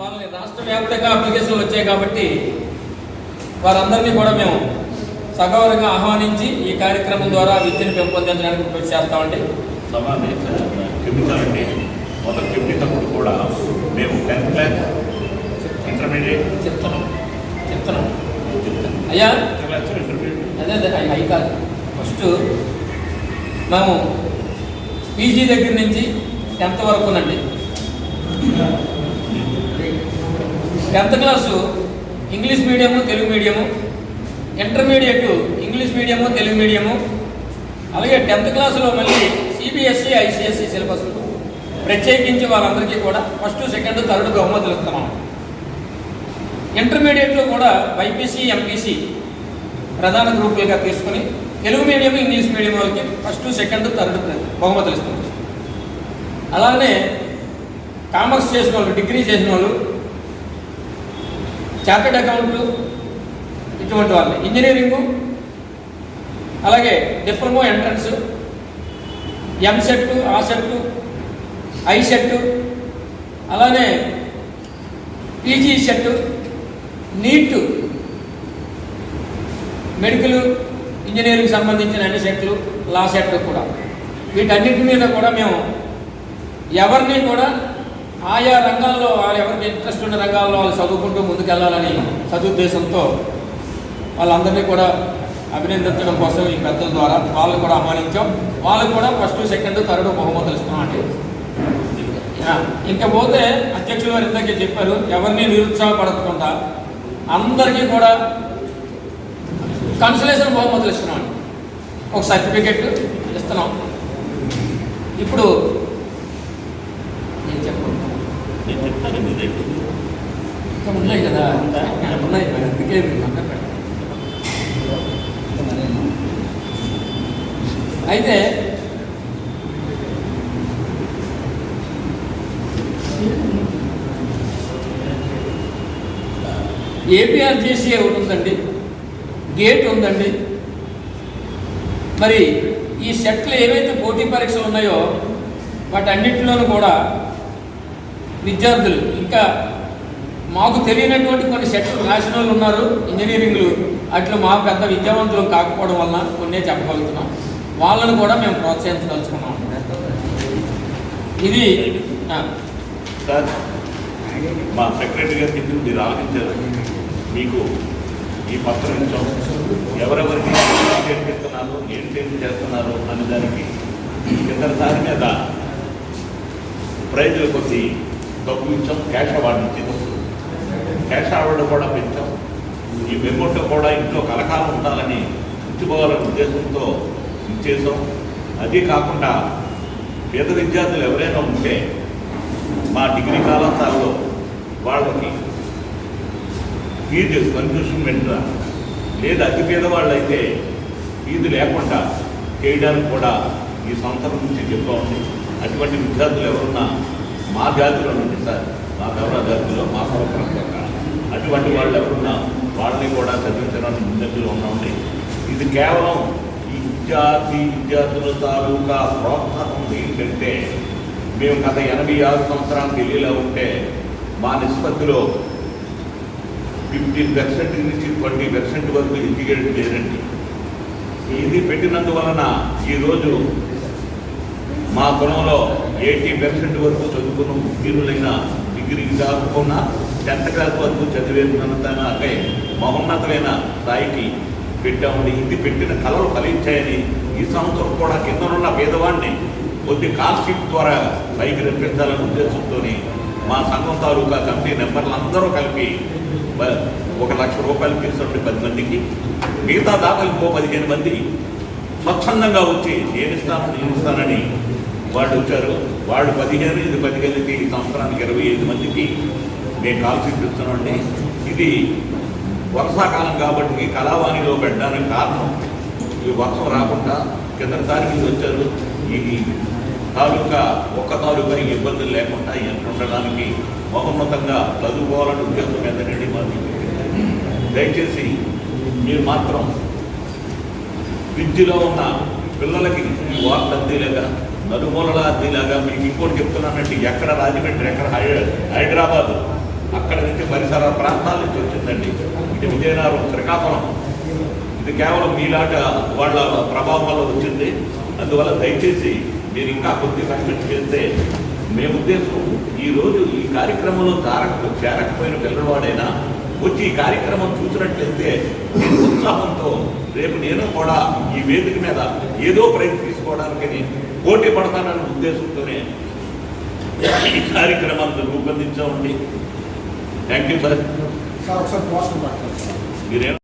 వాళ్ళని రాష్ట్ర వ్యాప్తంగా అప్లికేషన్లు వచ్చాయి కాబట్టి వారందరినీ కూడా మేము సగౌరవంగా ఆహ్వానించి ఈ కార్యక్రమం ద్వారా విద్యను పెంపొందించడానికి కృషి చేస్తామండి. చెప్పేటప్పుడు కూడా మేము టెన్త్ క్లాస్ ఇంటర్మీడియట్ చెప్తున్నాం. చెప్తున్నాం. అయ్యా? అదే అదే అవి అవి కాదు. ఫస్ట్ మేము పీజీ దగ్గర నుంచి tenth వరకునండి tenth class English medium Telugu medium intermediate English medium Telugu medium అలాగే టెన్త్ క్లాసులో మళ్ళీ సిబిఎస్ఈ ఐసిఎస్ఈ సిలబస్ ప్రత్యేకించి వాళ్ళందరికీ కూడా ఫస్ట్ సెకండ్ థర్డ్ బహుమతులు ఇస్తున్నాం. ఇంటర్మీడియట్లో కూడా బైపీసీ ఎంపీసీ ప్రధాన గ్రూపులుగా తీసుకుని తెలుగు మీడియం ఇంగ్లీష్ మీడియం వాళ్ళకి ఫస్ట్ సెకండ్ థర్డ్ బహుమతులు ఇస్తున్నాం. అలానే కామర్స్ చేసిన వాళ్ళు డిగ్రీ చేసిన వాళ్ళు చార్టెడ్ అకౌంట్లు ఇటువంటి వాళ్ళు. ఇంజనీరింగు అలాగే డిప్లొమా ఎంట్రన్స్ ఎంసెట్ ఆసెట్ ఐసెట్ అలానే PG CET NEET medical engineering సంబంధించిన అన్ని సెట్లు లా సెట్ కూడా. వీటన్నిటి మీద కూడా మేము ఎవరిని కూడా ఆయా రంగాల్లో వాళ్ళు ఎవరికి ఇంట్రెస్ట్ ఉన్న రంగాల్లో వాళ్ళు చదువుకుంటూ ముందుకెళ్ళాలని సదుద్దేశంతో వాళ్ళందరినీ కూడా అభినందించడం కోసం ఈ పెద్దల ద్వారా వాళ్ళు కూడా ఆహ్వానించాం. వాళ్ళు కూడా ఫస్ట్ సెకండ్ థర్డ్ బహుమతులు ఇస్తున్నామండి ఇంకా పోతే అధ్యక్షులు వారు ఇందాకే చెప్పారు ఎవరిని నిరుత్సాహపడకుండా అందరికీ కూడా కన్సలేషన్ బహుమతులు ఇస్తున్నాం ఒక సర్టిఫికెట్ ఇస్తున్నాం. ఇప్పుడు నేను చెప్పను నేను చెప్తాను ఇదే ఇంకా ఉన్నాయి కదా ఉన్నాయి మరి అందుకే మీరు పక్కన అయితే ఏపీఆర్జేసీ ఒకటి ఉందండి. గేట్ ఉందండి. మరి ఈ సెట్లు ఏవైతే పోటీ పరీక్షలు ఉన్నాయో వాటన్నిటిలోనూ కూడా విద్యార్థులు. ఇంకా మాకు తెలియనటువంటి కొన్ని సెట్లు రాసిన వాళ్ళు ఉన్నారు ఇంజనీరింగ్లు. అట్లా మా పెద్ద విద్యావంతులు కాకపోవడం వలన కొన్నే చెప్పగలుగుతున్నాం. వాళ్ళను కూడా మేము ప్రోత్సహించదలుచుకున్నాం. ఇది సార్ మా సెక్రటరీ గారు చెప్పింది మీరు ఆలోచించారు. మీకు ఈ పత్రం ఇచ్చాం ఎవరెవరికి ఏం చేస్తున్నారు ఏంటి చేస్తున్నారు అనే దానికి ఇతర దాని మీద ప్రైజులు కొద్ది డబ్బు ఇచ్చాం క్యాష్ అవార్డు ఇచ్చింది క్యాష్ అవార్డు కూడా పెంచాం ఈ మెమోటో కూడా ఇంట్లో కలకాలం ఉండాలని ఉంచుకోవాలనే ఉద్దేశంతో ఇచ్చేసాం అదే కాకుండా పేద విద్యార్థులు ఎవరైనా ఉంటే మా డిగ్రీ కళాశాలలో వాళ్ళకి ఫీజు కన్ఫ్యూషన్మెంట్ లేదా అతి పేదవాళ్ళు అయితే ఫీజు లేకుండా చేయడానికి కూడా ఈ సంవత్సరం నుంచి చెప్తా ఉంది. అటువంటి విద్యార్థులు ఎవరున్నా మా జాతిలో నుండి సార్ మా గౌరవ జాతిలో మా సంవత్సరం అటువంటి వాళ్ళు ఎవరున్నా వాళ్ళని కూడా చదివించడానికి ముందంజలో ఉన్నామండి. ఇది కేవలం విద్యార్థి విద్యార్థుల తాలూకా ప్రోత్సాహం ఏంటంటే మేము గత ఎనభై ఆరు సంవత్సరాలు ఢిల్లీలో ఉంటే మా నిష్పత్తిలో ఫిఫ్టీన్ పర్సెంట్ నుంచి ట్వంటీ పర్సెంట్ వరకు ఇంటిగ్రేట్ లేదండి ఇది పెట్టినందువలన ఈరోజు మా కులంలో ఎయిటీ పర్సెంట్ వరకు చదువుకున్న ఉత్తీర్ణులైన డిగ్రీ కాకుండా టెన్త్ క్లాస్ వరకు చదివేందుకే మహోన్నతమైన స్థాయికి పెట్టామని ఇది పెట్టిన కళలు ఫలించాయని ఈ సంవత్సరం కూడా కిందనున్న పేదవాడిని కొద్ది కాల్షీట్ ద్వారా పైకి రప్పించాలనే ఉద్దేశంతో మా సంఘం తాలూకా కమిటీ నెంబర్లు అందరూ కలిపి ఒక లక్ష రూపాయలు తీసుకుంటే పది మందికి మిగతా దాఖలు పదిహేను మంది స్వచ్ఛందంగా వచ్చి నేను ఇస్తాను నేను ఇస్తానని వాళ్ళు వచ్చారు వాళ్ళు పదిహేను ఇది పదిహేనుకి ఈ సంవత్సరానికి ఇరవై ఐదు మందికి మేము కాల్ చూపిస్తున్నామండి. ఇది వర్షాకాలం కాబట్టి ఈ కళావాణిలో పెట్టడానికి కారణం ఈ వర్షం రాకుండా కిందసారి మీరు వచ్చారు. ఇది తాలూకా ఒక్క తాలూకా ఇబ్బందులు లేకుండా ఎంత ఉండడానికి మహోన్నతంగా చదువుకోవాలని ఉద్దేశం ఎంతనండి మాది. దయచేసి మీరు మాత్రం విద్యలో ఉన్న పిల్లలకి ఈ వార్త నలుమూలలా అదిలాగా మీకు ఇంకోటి చెప్తున్నానండి. ఎక్కడ రాజమండ్రి ఎక్కడ హైదరాబాద్? అక్కడ నుంచి పరిసర ప్రాంతాల నుంచి వచ్చిందండి. ఇది విజయనగరం శ్రీకాకుళం. ఇది కేవలం మీలాట వాళ్ళ ప్రభావం వల్ల వచ్చింది. అందువల్ల దయచేసి మీరు ఇంకా కొద్ది కష్టం చేస్తే మేము ఉద్దేశం ఈ రోజు ఈ కార్యక్రమంలో తారక చేరకపోయిన పిల్లవాడైనా వచ్చి ఈ కార్యక్రమం చూసినట్లయితే ఉత్సాహంతో రేపు నేను కూడా ఈ వేదిక మీద ఏదో ప్రైజ్ తీసుకోవడానికి పోటీ పడతానన్న ఉద్దేశంతోనే ఈ కార్యక్రమాన్ని రూపొందించామండి. థ్యాంక్ యూ సార్ మీరేం